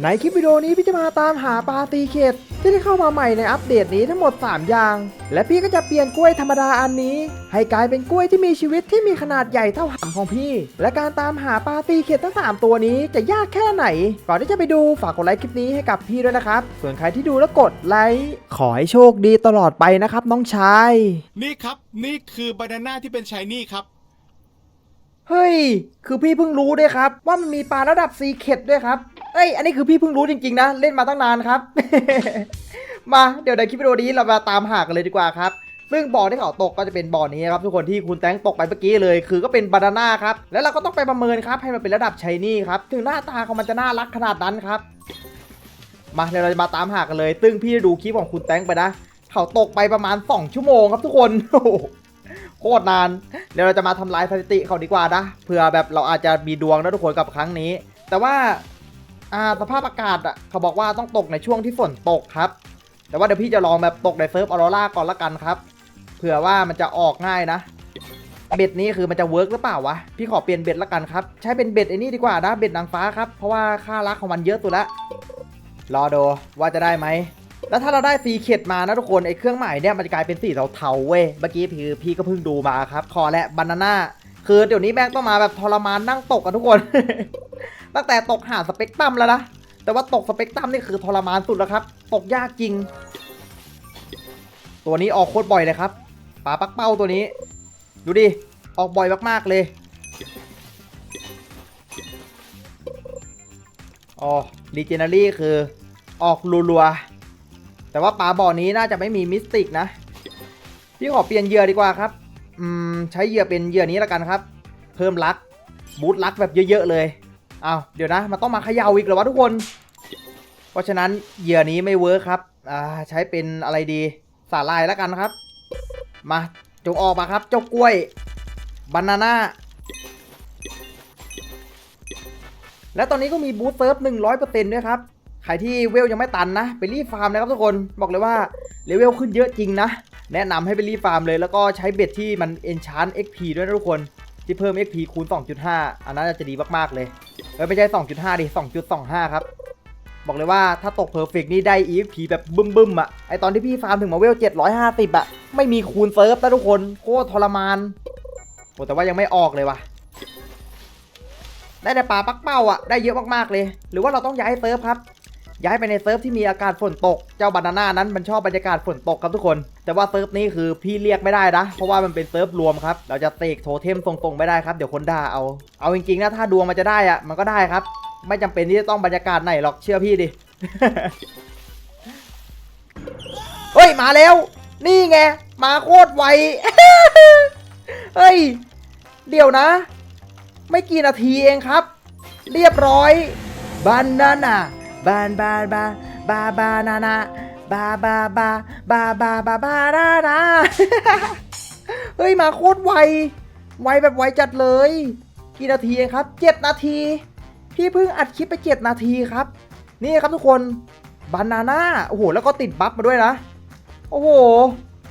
ในคลิปวิดีโอนี้พี่จะมาตามหาปลาตีเขตที่ได้เข้ามาใหม่ในอัปเดตนี้ทั้งหมด 3 อย่าง และพี่ก็จะเปลี่ยนกล้วยธรรมดาอันนี้ ให้กลายเป็นกล้วยที่มีชีวิตที่มีขนาดใหญ่เท่าหำของพี่ และการตามหาปลาตีเขตทั้ง 3 ตัวนี้จะยากแค่ไหน ก่อนที่จะไปดูฝากกดไลค์คลิปนี้ให้กับพี่ด้วยนะครับ ส่วนใครที่ดูแล้วกดไลค์ขอให้โชคดีตลอดไปนะครับน้องชาย นี่ครับนี่คือบานาน่าที่เป็นชายนี่ครับ เฮ้ย คือพี่เพิ่งรู้ด้วยครับ ว่ามันมีปลาระดับซีเคดด้วยครับ เอ้ย อันนี้คือพี่เพิ่งรู้จริงๆนะ เล่นมาตั้งนานครับ มาเดี๋ยวในคลิปวิดีโอนี้เรามาตามหากันเลยดีกว่าครับ ซึ่งบ่อที่เขาตกก็จะเป็นบ่อนี้ครับทุกคนที่คุณแตงตกไปเมื่อกี้เลย คือก็เป็นบานาน่าครับ แล้วเราก็ต้องไปประเมินครับให้มันเป็นระดับชายนี่ครับ ถึงหน้าตาของมันจะน่ารักขนาดนั้นครับ มาเดี๋ยวเราจะมาตามหากันเลย ซึ่งพี่ดูคลิปของคุณแตงไปนะ เขาตกไปประมาณ 2 ชั่วโมงครับทุกคน โคตรนาน เดี๋ยวเราจะมาทำลายสถิติเขาดีกว่านะเผื่อแบบเราอาจจะมีดวงนะทุกคนกับครั้งนี้ แต่ว่าอาสภาพอากาศอะเขาบอกว่าต้องตกในช่วงที่ฝนตกครับ แต่ว่าเดี๋ยวพี่จะลองแบบตกในเซิร์ฟออโรราก่อนละกันครับ เผื่อว่ามันจะออกง่ายนะ เบ็ดนี้คือมันจะเวิร์กหรือเปล่าวะ พี่ขอเปลี่ยนเบ็ดละกันครับ ใช้เป็นเบ็ดไอ้นี่ดีกว่านะเบ็ดนางฟ้าครับ เพราะว่าค่ารักของมันเยอะสุดละ รอดูว่าจะได้ไหม แล้วถ้าเราได้ซีเข็ดมานะทุกคนไอ้เครื่องใหมายเนี่ยมันจะกลายเป็นสีเทาๆเว้ยเมื่อกี้พี่พี่ก็เพิ่งดูมาครับคอและบานาน่าคือเดี๋ยวนี้แม่งต้องมาแบบทรมานนั่งตกกันทุกคน ตั้งแต่ตกหาสเปกตรัมแล้วนะแต่ว่าตกสเปกตรัมนี่คือทรมานสุดแล้วครับ ตกยากจริง ตัวนี้ออกโคตรบ่อยเลยครับปลาปักเป้าตัวนี้ ดูดิออกบ่อยมากๆเลยอ๋อรีเจนารี่คือออกรัวๆ แต่ว่าปลาบ่อนี้น่าจะไม่มีมิสติกนะ พี่ขอเปลี่ยนเหยื่อดีกว่าครับ อืม ใช้เหยื่อเป็นเหยื่อนี้แล้วกันครับ เพิ่มลัก บูทลักแบบเยอะๆเลยอ้าวเดี๋ยวนะ มันต้องมาเขย่าอีกเหรอวะทุกคน เพราะฉะนั้นเหยื่อนี้ไม่เวิร์คครับ อ่า ใช้เป็นอะไรดี สาลายแล้วกันครับ มาจงออกมาครับ เจ้ากล้วย บานาน่า และตอนนี้ก็มีบูทเซิร์ฟ100%ด้วยครับ ใครที่เวลยังไม่ตันนะ ไปรีฟาร์มนะครับทุกคนบอกเลยว่าเลเวลขึ้นเยอะจริงนะ แนะนำให้ไปรีฟาร์มเลย แล้วก็ใช้เบ็ดที่มัน enchant XP ด้วยนะทุกคนที่เพิ่ม XP คูณ 2.5 อันนั้นจะดีมาก ๆ เลยเออไม่ใช่ 2.5 ดิ 2.25 ครับ บอกเลยว่าถ้าตกเพอร์เฟกนี่ได้ EXP แบบบึ้มๆอะไอตอนที่พี่ฟาร์มถึงมาเวล 750อะไม่มีคูณเซิร์ฟนะทุกคน โคตรทรมานโอ้แต่ว่ายังไม่ออกเลยว่ะ ได้แต่ปลาปักเป้าอะ ได้เยอะมาก ๆ เลย หรือว่าเราต้องย้ายเซิร์ฟครับ ย้ายไปในเซิร์ฟที่มีอากาศฝนตก เจ้าบานาน่านั้นมันชอบบรรยากาศฝนตกครับทุกคน แต่ว่าเซิร์ฟนี้คือพี่เรียกไม่ได้นะ เพราะว่ามันเป็นเซิร์ฟรวมครับ เราจะเตกโทเทมทรงๆไม่ได้ครับ เดี๋ยวคนด่าเอา เอาจริงๆนะถ้าดวงมันจะได้อะมันก็ได้ครับ ไม่จำเป็นที่จะต้องบรรยากาศไหนหรอกเชื่อพี่ดิ เฮ้ยมาแล้ว นี่ไง มาโคตรไว เฮ้ย เดี๋ยวนะ ไม่กี่นาทีเองครับ เรียบร้อยบานาน่า บานบานบาบาบานานาบาบาบาบาบาบาบานานาเฮ้ยมาโคตรไว ไวแบบไวจัดเลย กี่นาทีเองครับเจ็ดนาที พี่เพิ่งอัดคลิปไปเจ็ดนาทีครับ นี่ครับทุกคนบานาน่าโอ้โหแล้วก็ติดบัฟมาด้วยนะ โอ้โห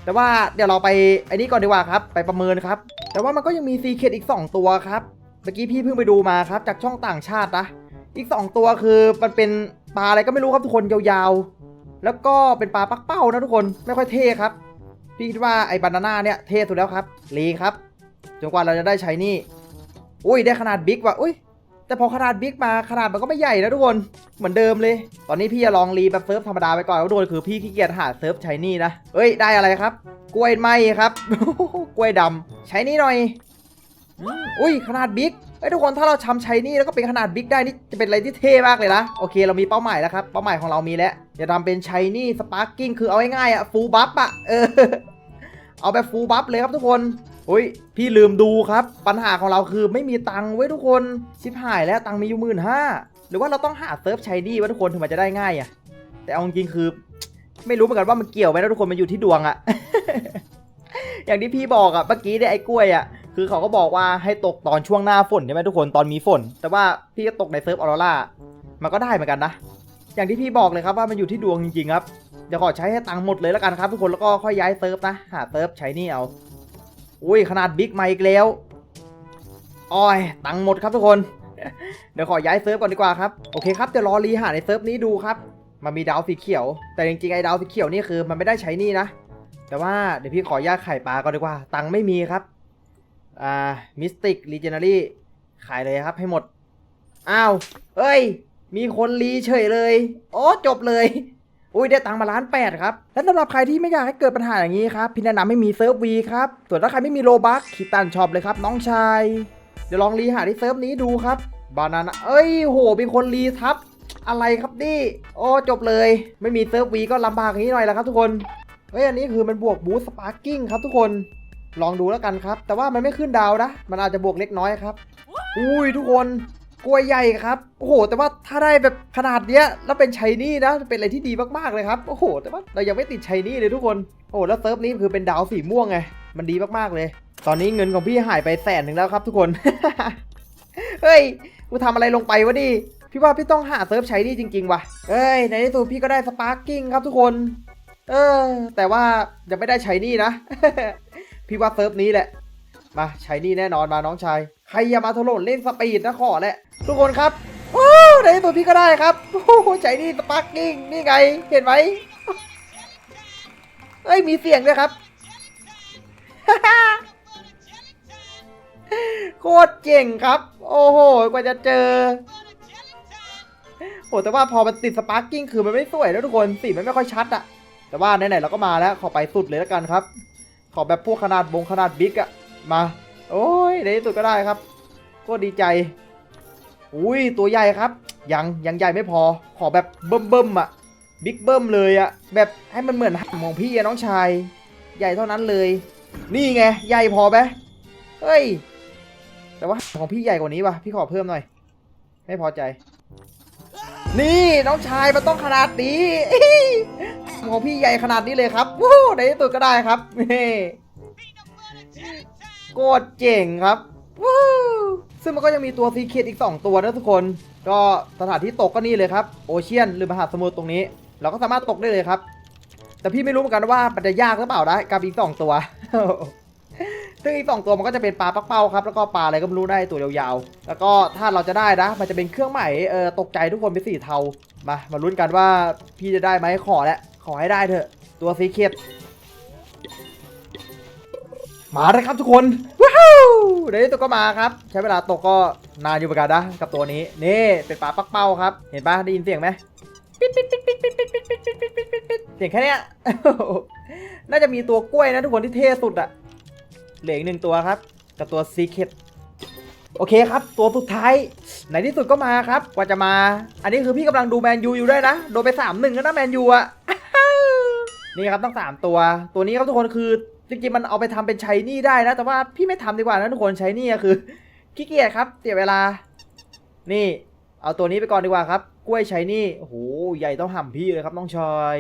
แต่ว่าเดี๋ยวเราไปไอ้นี้ก่อนดีกว่าครับ ไปประเมินครับ แต่ว่ามันก็ยังมีซีเคดอีก 2 ตัวครับ เมื่อกี้พี่เพิ่งไปดูมาครับ จากช่องต่างชาตินะ อีก 2 ตัวคือมันเป็น ปลาอะไรก็ไม่รู้ครับทุกคนยาวๆ แล้วก็เป็นปลาปักเป้านะทุกคนไม่ค่อยเท่ครับ พี่คิดว่าไอ้บานาน่าเนี่ยเท่สุดแล้วครับลีครับจนกว่าเราจะได้ใช้นี่ อุ้ยได้ขนาดบิ๊กว่ะอุ้ยแต่พอขนาดบิ๊กมาขนาดมันก็ไม่ใหญ่นะทุกคนเหมือนเดิมเลย ตอนนี้พี่จะลองรีแบบเซิร์ฟธรรมดาไปก่อนแล้วโดนคือพี่ขี้เกียจหาเซิร์ฟใช้นี่นะเอ้ยได้อะไรครับ กล้วยไหมครับ กล้วยดำใช้นี่หน่อยอุ้ยขนาดบิ๊ก เอ้ยทุกคนถ้าเราชำใช้นี่แล้วก็เป็นขนาดบิ๊กได้นี่จะเป็นอะไรที่เท่มากเลยนะโอเคเรามีเป้าหมายแล้วครับเป้าหมายของเรามีแล้วจะทำเป็นใช้นี่สปาร์กิ้งคือเอาง่ายๆอะฟูลบัฟอะเออเอาแบบฟูลบัฟเลยครับทุกคนอุ้ยพี่ลืมดูครับปัญหาของเราคือไม่มีตังค์ไว้ยทุกคนชิบหายแล้วตังค์มีอยู่หมื่นห้าหรือว่าเราต้องหาเซิร์ฟใช้นี่ไว้ทุกคนถึงมันจะได้ง่ายอะแต่เอาจริงคือ ไม่รู้เหมือนกันว่ามันเกี่ยวไหมนะทุกคนมันอยู่ที่ดวงอะอย่างที่พี่บอกอะเมื่อกี้เนี่ยไอ้กล้วยอะ คือเขาก็บอกว่าให้ตกตอนช่วงหน้าฝนใช่ไหมทุกคนตอนมีฝน แต่ว่าพี่ก็ตกในเซิร์ฟออโรรามันก็ได้เหมือนกันนะ อย่างที่พี่บอกเลยครับว่ามันอยู่ที่ดวงจริงๆครับเดี๋ยวขอใช้ให้ตังค์หมดเลยแล้วกันครับ ทุกคนแล้วก็ค่อยย้ายเซิร์ฟนะหาเซิร์ฟใช้นี่เอาอุ้ยขนาดบิ๊กมาอีกแล้วอ้อยตังค์หมดครับทุกคน เดี๋ยวขอย้ายเซิร์ฟก่อนดีกว่าครับโอเคครับเดี๋ยวรอรีหาในเซิร์ฟนี้ดูครับมันมีดาวสีเขียว แต่จริงๆไอ้ดาวสีเขียวนี่คือมันไม่ได้ใช้นี่นะแต่ว่าเดี๋ยวพี่ขอย่าตไข่ปลาก่อนดีกว่า ตังไม่มีครับ อ่ามิสติกรีเจนารี่ขายเลยครับให้หมด อ้าว เอ้ย มีคนรีเฉยเลย โอ้จบเลย อุ้ยได้ตังค์มาล้านแปดครับ และสำหรับใครที่ไม่อยากให้เกิดปัญหาอย่างนี้ครับ พี่แนะนำให้มีเซิร์ฟวีครับ ส่วนถ้าใครไม่มีโลบัคคิดตันช็อปเลยครับ น้องชาย เดี๋ยวลองรีหาที่เซิร์ฟนี้ดูครับ บานานะเอ้ย โหมีคนรีทับ อะไรครับนี่ โอ้จบเลย ไม่มีเซิร์ฟวีก็ลำบากอย่างนี้หน่อยแล้วครับทุกคน เฮ้ยอันนี้คือมันบวกบูสต์สปาร์กิ้งครับทุกคน ลองดูแล้วกันครับ แต่ว่ามันไม่ขึ้นดาวนะ มันอาจจะบวกเล็กน้อยครับ อุ้ยทุกคนกล้วยใหญ่ครับ โอ้โห แต่ว่าถ้าได้แบบขนาดเนี้ย แล้วเป็นชัยนี่นะ เป็นอะไรที่ดีมากๆเลยครับ โอ้โห แต่ว่าเรายังไม่ติดชัยนี่เลยทุกคน โอ้โหแล้วเซิร์ฟนี้คือเป็นดาวสีม่วงไง มันดีมากๆเลย ตอนนี้เงินของพี่หายไปแสนหนึ่งแล้วครับ ทุกคน เฮ้ย กูทำอะไรลงไปวะนี่พี่ว่าพี่ต้องหาเซิร์ฟใช้นี่จริงๆว่ะเอ้ย ในที่สุดพี่ก็ได้สปาร์กิ้งครับทุกคน เออ แต่ว่ายังไม่ได้ใช้นี่นะ พี่ว่าเซิร์ฟนี้แหละ มาใช้นี่แน่นอนมาน้องชาย ใครอย่ามาถล่นเล่นสปีดนะขอแหละ ทุกคนครับ โอ้ในที่สุดพี่ก็ได้ครับ โอ้โหใช้นี่สปาร์กิ้งนี่ไง เห็นไหมเอ้ยมีเสียงด้วยครับ โคตรเจ๋งครับ โอ้โห กว่าจะเจอโอ้แต่ว่าพอมันติดสปาร์กิ้งคือมันไม่สวยแล้วทุกคนสีมันไม่ค่อยชัดอะแต่ว่าไหนๆเราก็มาแล้วขอไปสุดเลยแล้วกันครับ ขอแบบพวกขนาดบงขนาดบิ๊กอะมา โอ้ยในที่สุดก็ได้ครับ ก็ดีใจ อุ้ยตัวใหญ่ครับ ยังยังใหญ่ไม่พอ ขอแบบเบิ่มเบิ่มอะบิ๊กเบิ่มเลยอะแบบให้มันเหมือนห่ำของพี่อะน้องชาย ใหญ่เท่านั้นเลย นี่ไงใหญ่พอไหมเฮ้ย แต่ว่าของพี่ใหญ่กว่านี้ว่ะพี่ขอเพิ่มหน่อย ไม่พอใจ นี่น้องชายมันต้องขนาดนี้ ของพี่ใหญ่ขนาดนี้เลยครับวู้ในที่สุดก็ได้ครับนี่โคตรเจ๋งครับวู้ซึ่งมันก็ยังมีตัวซีเคดอีก 2 ตัวนะทุกคน ก็สถานที่ตกก็นี่เลยครับโอเชียนหรือมหาสมุทรตรงนี้ เราก็สามารถตกได้เลยครับ แต่พี่ไม่รู้เหมือนกันว่ามันจะยากหรือเปล่านะกับอีก 2 ตัว ซึ่งอีกสองตัวมันก็จะเป็นปลาปักเป้าครับ แล้วก็ปลาอะไรก็ไม่รู้ได้ตัวยาวๆ แล้วก็ถ้าเราจะได้นะ มันจะเป็นเครื่องใหมายเออตกใจทุกคนเป็นสีเทามามาลุ้นกันว่าพี่จะได้ไหมขอแล้ว ขอให้ได้เถอะ ตัวสีเขียดมาเลยครับทุกคน ว้าวเดี๋ยวนี้ตัวก็มาครับ ใช้เวลาตกก็นานอยู่เหมือนกันนะกับตัวนี้ นี่เป็นปลาปักเป้าครับ เห็นปะได้ยินเสียงไหมปิ๊ดปิ๊ดปิ๊ดปิ๊ดปิ๊ดปิ๊ดปิ๊ดปิ๊ดปิ๊ดปิ๊ดปิ๊ดปิ๊ดปิดเสียงแค่เนี้ยน่าจะมีตัวกล้วยนะทุกคนที่เท่สุดอะเหลืออีกหนึ่งตัวครับ กับตัวซีเค t โอเคครับ ตัวสุดท้ายในที่สุดก็มาครับ กว่าจะมา อันนี้คือพี่กำลังดูแมนยูอยู่ด้วยนะ โดนไป3ามหนึ่งแล้วนะแมนยูอะ นี่ครับตั้ง3ตัว ตัวนี้ครับทุกคนคือจริงๆมันเอาไปทำเป็นใช้นี่ได้นะ แต่ว่าพี่ไม่ทำดีกว่านะทุกคนใช้นี่คือขี้เกียจครับเสียเวลา นี่ เอาตัวนี้ไปก่อนดีกว่าครับ กล้วยใช้นี่โอ้โหใหญ่ต้องห่ำพี่เลยครับน้องชอย